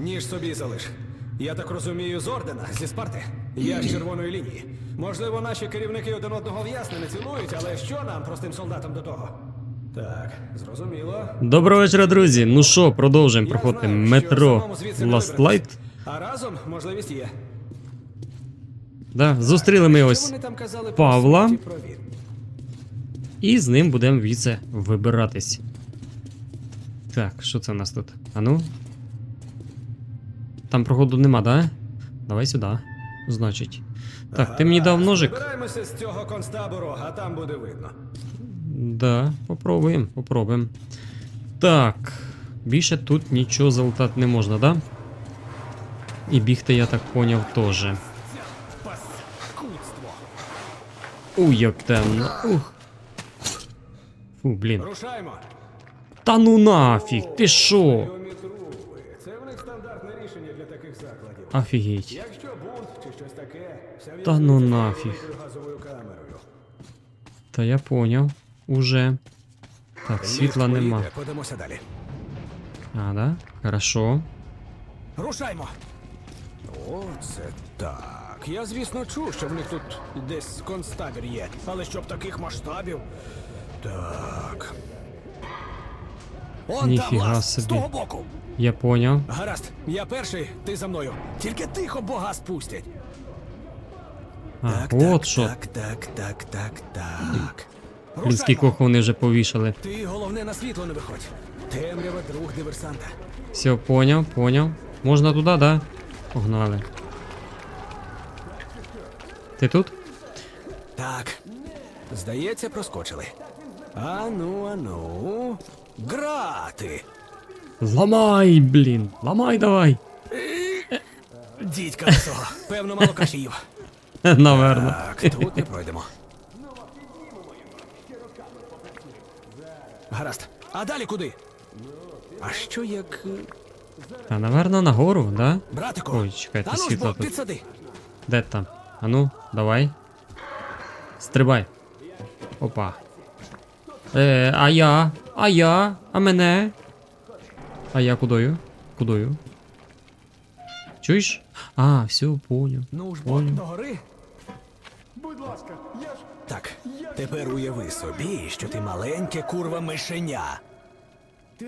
Ніж собі залиш. Я так розумію, з ордена, зі Спарти. Я з червоної лінії. Можливо, наші керівники один одного в ясне не цілують, але що нам, простим солдатам, до того? Так, зрозуміло. Доброго вечора, друзі. Ну що, продовжуємо проходити знаю, метро Last. Light. А разом можливість є. Да, зустріли ми ось Павла. і з ним будемо віце вибиратись. Так, що це у нас тут? А ну? Там проходу нема, да? Давай сюди. Значить. Так, ти мені дав ножик. Збираємося з цього концтабору, а там буде видно. Да, попробуємо, попробуємо. Так. Більше тут нічого залутати не можна, да? І бігти, я так поняв, теж. Уй, як темно. Ух. Фу, блін. Та ну нафіг, ти шо? Йомі труби. Це в них стандартне рішення для таких закладів. Офігеть. Якщо бунт чи щось таке, вся Та ну нафіг. закрита газовою камерою. Та я поняв. Уже. Так, світла Ліфт нема. поїде, Подамося далі. А, да? Хорошо. Рушаймо. О, це так. Я, звісно, чув, що в них тут десь концтабір є, але щоб таких масштабів. Так. Ніфіга собі. боку. Я поняв. Гаразд, я перший, ти за мною. Тільки тихо бога спустять. А, от що. Так, так, так, так, так. Блін, скількох вони вже повішали. Ти головне на світло не виходь. Темрява друг диверсанта. Все, поняв, поняв. Можна туди, да? Погнали. Ти тут? Так. Здається, проскочили. Ану, ану. Грати! Ламай, блін. Ламай давай. Дідька лисого. Певно, мало кашів. Наверно. Так, тут не пройдемо. Гаразд. А далі куди? А що як. е, Та, наверно, нагору, да? Братику? Ой, чекайте, ну світло тут. підсади. Де там? А ну, давай. Стрибай. Опа. Е, а я? А я? А мене? А я кудою? Кудою? Чуєш? А, все, поняв. Ну ж бо, Поняв. догори. Будь ласка, я ж Так, тепер уяви собі, що ти маленьке курва мишеня.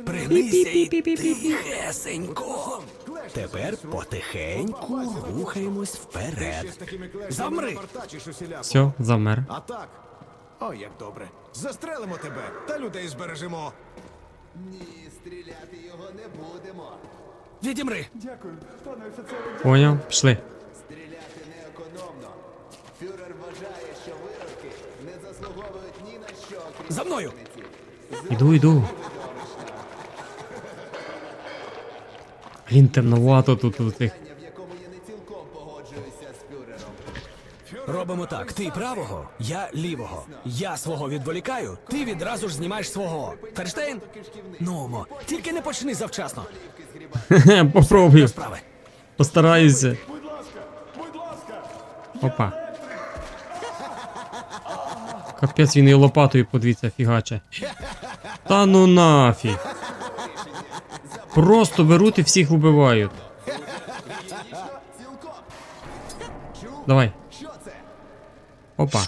Пригнися і тихесенько. Тепер потихеньку рухаємось вперед. Замри! Все, замер. А так. О, як добре. Застрелимо тебе та людей збережемо. Ні, стріляти його не будемо. Відімри! Дякую, пане офіцере. Поняв? Пішли. Стріляти неекономно. Фюрер вважає, що виродки не заслуговують ні на що, крім За мною! Іду, іду. Блін, темновато тут у цих. питання, в якому я не цілком погоджуюся з фюрером. Робимо так: ти правого, я лівого. Я свого відволікаю, ти відразу ж знімаєш свого. Ферштейн? Ну, мо, тільки не почни завчасно. Попробую. Справи. Постараюся. Опа. Капець він і лопатою подивіться фігаче. Та ну нафіг. Просто беруть і всіх вбивають. Давай. Опа.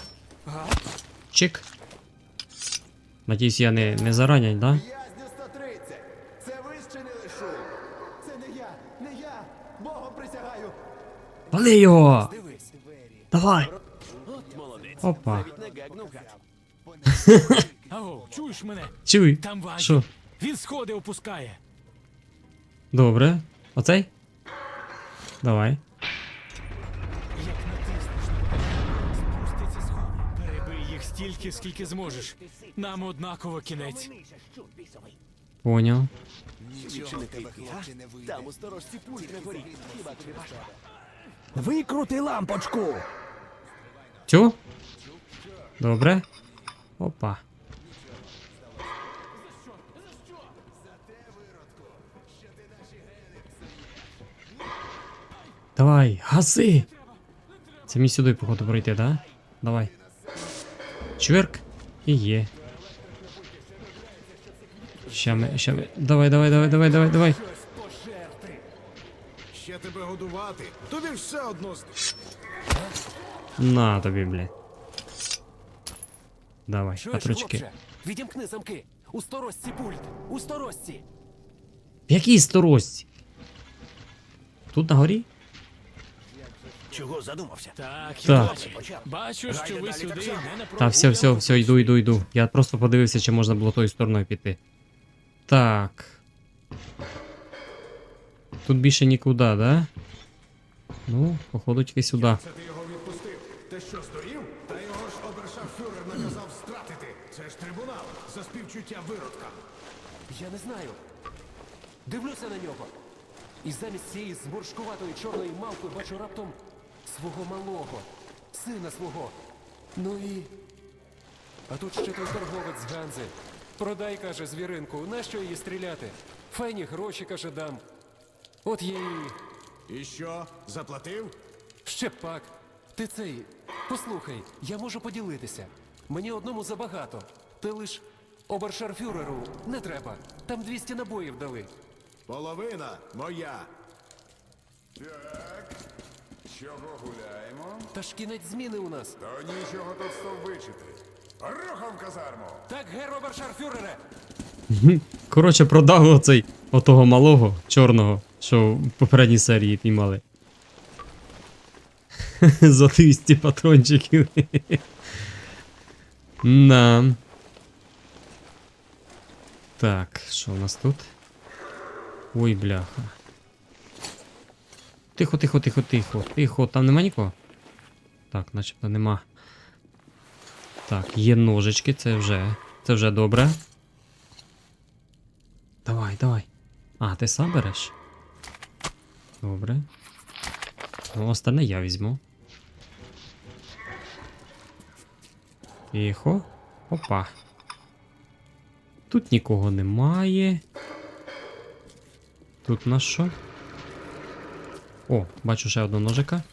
Чик. Надіюсь, я не, не заранять, да? В'язню 130. Це ви зчинили шум. Це не я, не я. Богом присягаю. Вали його! Давай! Опа. Аго, чуєш мене? Чуй. Там Ваня. Що? Він сходи опускає. Добре. Оцей? Давай. Стільки, скільки зможеш. Нам однаково кінець. Поняв. Викрути лампочку. Цю? Добре. Опа. Давай, гаси! Це мені сюди, походу, пройти, да? Давай. Чверк. І є. Ща ми, ща ми. Давай, давай, давай, давай, давай, давай. ще тебе годувати. Тобі все одно з На тобі, блядь. Давай, Чуєш, патручки. хлопче? Відімкни замки. У сторожці пульт. У сторожці. В якій сторожці? Тут на горі? Чого задумався? Так, Так. бачу. Бачу, що ви сюди не на Та все, все, все, йду, йду, йду. Я просто подивився, чи можна було тою стороною піти. Так. Тут більше нікуди, да? Ну, походу тільки сюди. Це ти його відпустив. Ти що, здурів? Та його ж обершафюрер наказав стратити. Це ж трибунал за співчуття виродка. Я не знаю. Дивлюся на нього. І замість цієї зморшкуватої чорної мавки бачу раптом свого малого, сина свого. Ну і. А тут ще той торговець з Ганзи. Продай, каже, звіринку, нащо її стріляти? Файні гроші, каже, дам. От я і. І що, заплатив? Ще пак. Ти цей. Послухай, я можу поділитися. Мені одному забагато. Ти лиш обершарфюреру не треба. Там 200 набоїв дали. Половина моя. Чого гуляємо? Та ж кінець зміни у нас. То нічого тут стовбичити. Рухом казарму! Так, гер обершарфюрере! Коротше, продав оцей отого малого чорного, що в попередній серії піймали. За 200 патрончиків. На. Так, що у нас тут? Ой, бляха. Тихо, тихо, тихо, тихо, тихо, там нема нікого? Так, начебто нема. Так, є ножички, це вже. Це вже добре. Давай, давай. А, ти сам береш? Добре. Ну, остальне я візьму. Тихо. Опа. Тут нікого немає. Тут на що? О, бачу ще одного ножика.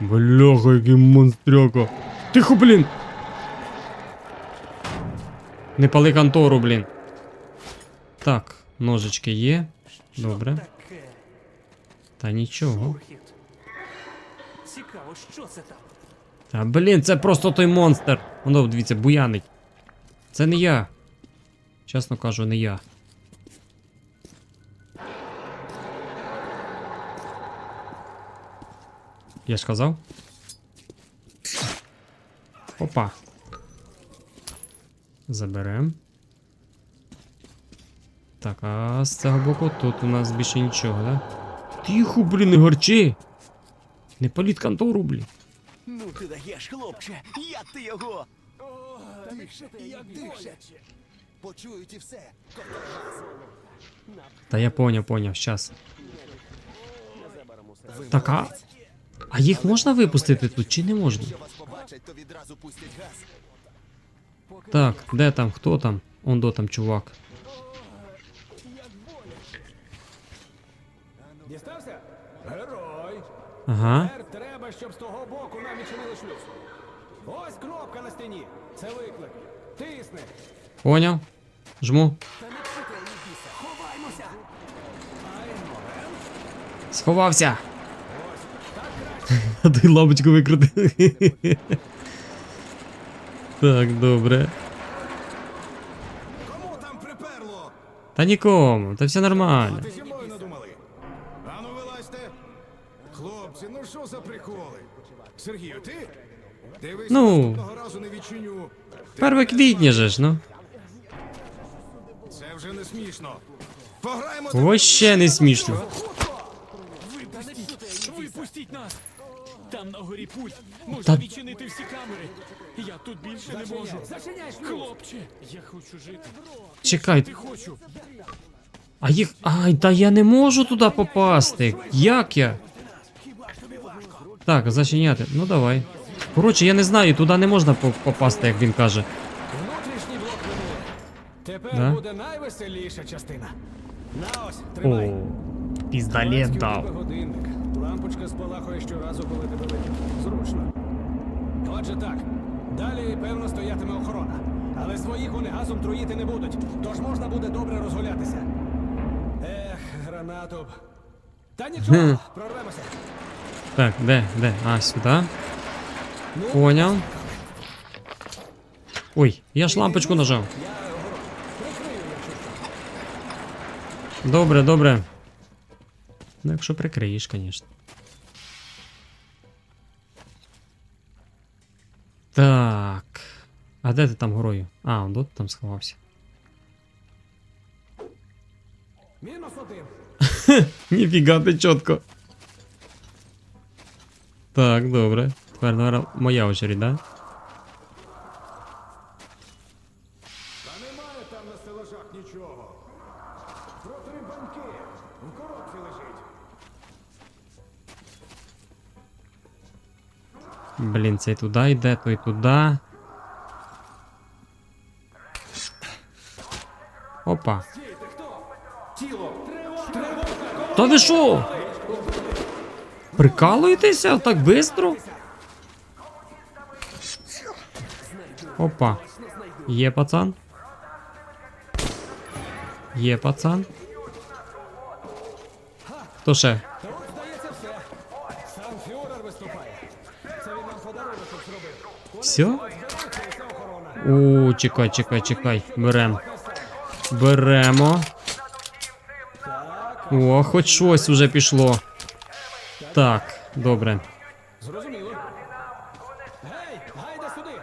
Бляха, який монстряка. Тихо, блін! Не пали контору, блін. Так, ножички є. Добре. Та нічого. Цікаво, що це там? Та блін, це просто той монстр. Воно, дивіться, буянить. Це не я. Чесно кажу, не я. Я ж казав? Опа. Заберем. Так, а з цього боку тут у нас більше нічого, да? Тихо, блін, не горчи! Не політ контору, блін. Ну ти даєш, хлопче! Як ти його? Як дихше. Почують і все. Та я поняв, поняв, щас. Так, а, а їх можна випустити тут чи не можна? Так, де там, хто там? Он до там чувак. Дістався? Герой! Ага. Тепер треба, щоб з того боку нам відчинили шлюз. Ось кнопка на стіні. Це виклик. Тисни. Поняв. Жму. Сховався. А ти лампочку викрутив. Так, добре. Кому там приперло? Та нікому, та все нормально. Ти зі мною надумали? Ану, вилазьте. Хлопці, ну що за приколи? Сергію, ти? Дивись, Ну. наступного разу не відчиню. Ти- 1 квітня же ж, ну. Це вже не смішно. Пограємо Вообще не смішно. Випустіть нас! Там на горі пульт. Можна Та- відчинити всі камери. Я тут більше не можу. Хлопче, я хочу жити. Чекай, Ти хочу. А їх. Ай, та я не можу туди попасти. Як я? Так, зачиняти. Ну давай. Коротше, я не знаю, туди не можна по- попасти, як він каже. Внутрішній блок минуло. Тепер Да? буде найвеселіша частина. На ось, тримай. О, піздалет Ковальський у дав. годинник. Лампочка спалахує щоразу, коли тебе видно. Зручно. Отже так. Далі, певно, стоятиме охорона. Але своїх вони газом труїти не будуть. Тож можна буде добре розгулятися. натовп. Та нічого, прорвемося. Так, де, де? А, сюди. Поняв. Ой, я ж лампочку нажав. Добре, добре. Ну, якщо прикриєш, звісно. Так. А де ти там горою? А, он тут там сховався. Мінус один. Ніфіга ти чітко. Так, добре. Тепер наверное, моя очередь, да? Цей туди йде, той туди. Опа. Та ви що? Прикалуєтеся так бистро? Опа. Є пацан. Є пацан. Хто ще? Все? О, чекай, чекай, чекай. Берем. Беремо. О, хоч щось уже пішло. Так, добре. Зрозуміло. Гей, гайда сюди.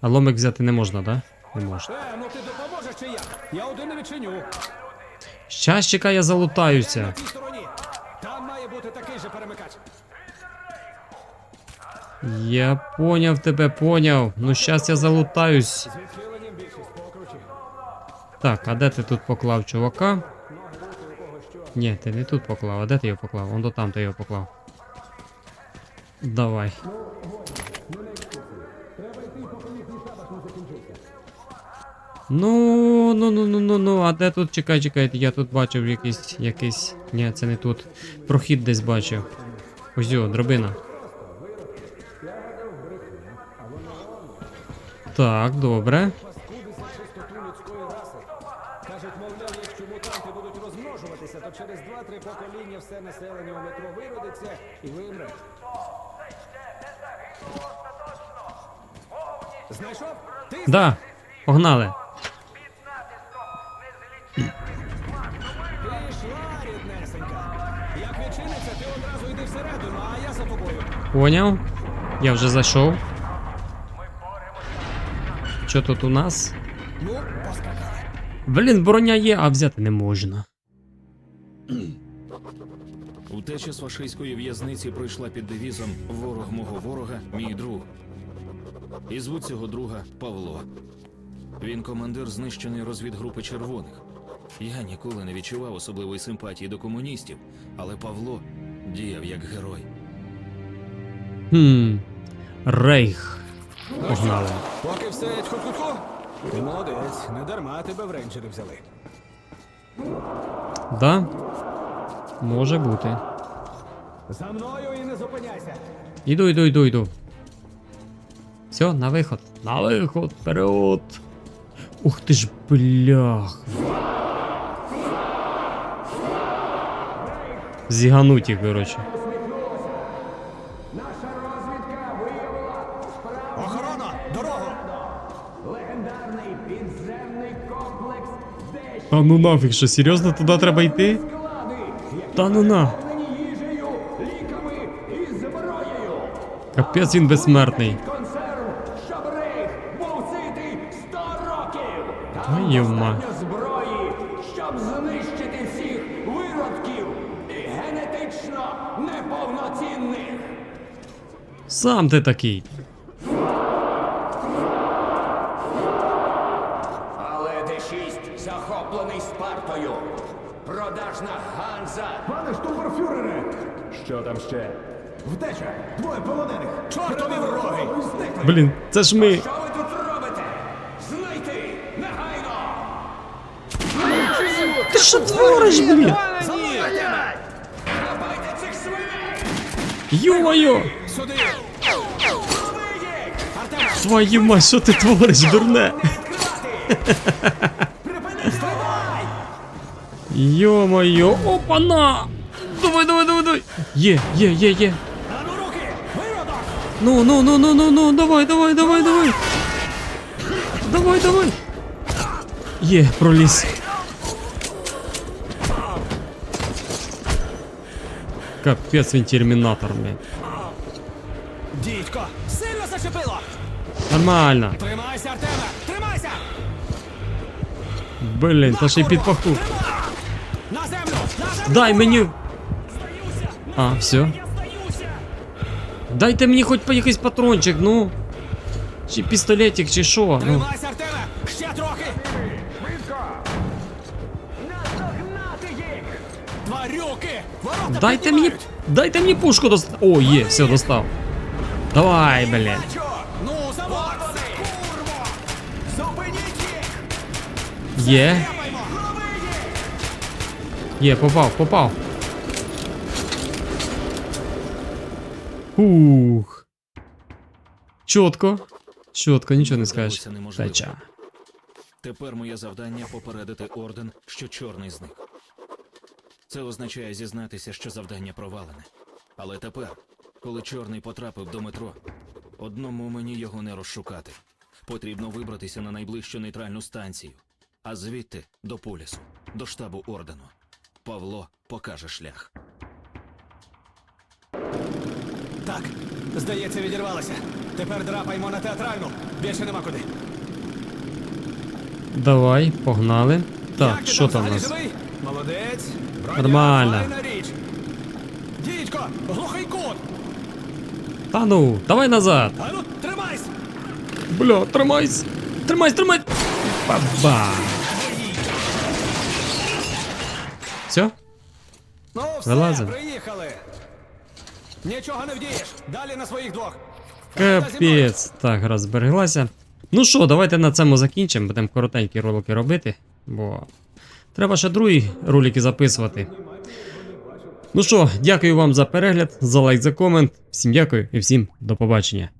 А ломик взяти не можна, да? Не можна. Е, ну ти допоможеш чи як? Я один не відчиню. Щас чекай, я залутаюся. На цій стороні. Там має бути такий же перемикач. Я поняв тебе, поняв. Ну щас я залутаюсь. Так, а де ти тут поклав чувака? Ні, ти не тут поклав, а де ти його поклав? Он до там ти його поклав. Давай. Ну, ну, ну, ну, ну, ну, а де тут? Чекай, чекай, я тут бачив якийсь, якийсь. Ні, це не тут. Прохід десь бачив. Ось дробина. Так, добре. Кажуть, мовляв, якщо мутанти будуть розмножуватися, то через 2-3 покоління все населення у метро і вимре. Знайшов? Ти Да, погнали. пішла, ріднесенька. Як відчиниться, ти одразу йди всередину, а я за тобою. Поняв? Я вже зайшов. Що тут у нас? Блін, броня є, а взяти не можна. Утеча з фашистської в'язниці пройшла під девізом Ворог мого ворога, мій друг. І звуть цього друга Павло. Він командир знищеної розвідгрупи червоних. Я ніколи не відчував особливої симпатії до комуністів, але Павло діяв як герой. Хм. Рейх. Погнали. Поки все тьху-тьху-тьху. Ти молодець, не дарма тебе в рейнджери взяли. Да? Може бути. За мною і не зупиняйся. Іду, іду, іду, іду. Все, на виход. На виход, вперед. Ух ти ж, блях. Зігануті, коротше. Охорона! Дорогу! Та ну нафіг, що серйозно туди треба йти? Та ну на. Капець він безсмертний. Концерн, щоб рейх був ситий 100 років! Твою ма. зброї, щоб знищити всіх виродків і генетично неповноцінних! Сам ти такий. Але Д6 захоплений Спартою. Продажна Ганза. Пане штурмбарфюрере! Що там ще? Втеча! Двоє полонених! Чортові! Зникли! Блін, це ж ми. Що ви тут робите? Знайти! Негайно! Ти що твориш, блін? Хапайте цих свиней! Сюди! Твою мать, що ти твориш, дурне? Йо-моє, опана! Давай, давай, давай, давай! Є, є, є, є. Ну! Ну, ну, ну, ну, ну, давай, давай, давай, давай. Давай, давай. Є, проліз. Капець він термінатор, блядь. Дідько! Сильно зачепило! Нормально. Тримайся, Артеме! Тримайся! Блін, та ще й під Дай мені. Здаюся! А, все. Я здаюся! Дайте мені хоч по якийсь патрончик, ну. Чи пістолетик, чи що. Ну. Тримайся, Артеме! Ще трохи! Тварюки! Ворота Дайте мені. піднімають! Дайте мені пушку достав. О, є, все, достав. Давай, блядь. Бачу! Ну, завод! Курво! Зупиніть їх! Є. Є, попав, попав. Ух. Чітко. Чітко, нічого не скажеш. Неможливо. Тача. Тепер моє завдання попередити орден, що чорний зник. Це означає зізнатися, що завдання провалене. Але тепер, коли чорний потрапив до метро, одному мені його не розшукати. Потрібно вибратися на найближчу нейтральну станцію, а звідти до полісу, до штабу ордену. Павло покаже шлях. Так, здається, відірвалися. Тепер драпаймо на театральну. Більше нема куди. Давай, погнали. Як Так, ти що там у взагалі нас? живий? Молодець. Броня, Нормально. файна річ. Дідько, глухий кут. Та ну, давай назад. А ну, тримайся. Бля, тримайся. Тримайся, тримайся. Баба. Вилазимо. приїхали. Нічого не вдієш. Далі на своїх двох. Капець. Так, гра збереглася. Ну що, давайте на цьому закінчимо. Будемо коротенькі ролики робити, бо треба ще другі ролики записувати. Ну що, дякую вам за перегляд, за лайк, за комент. Всім дякую і всім до побачення.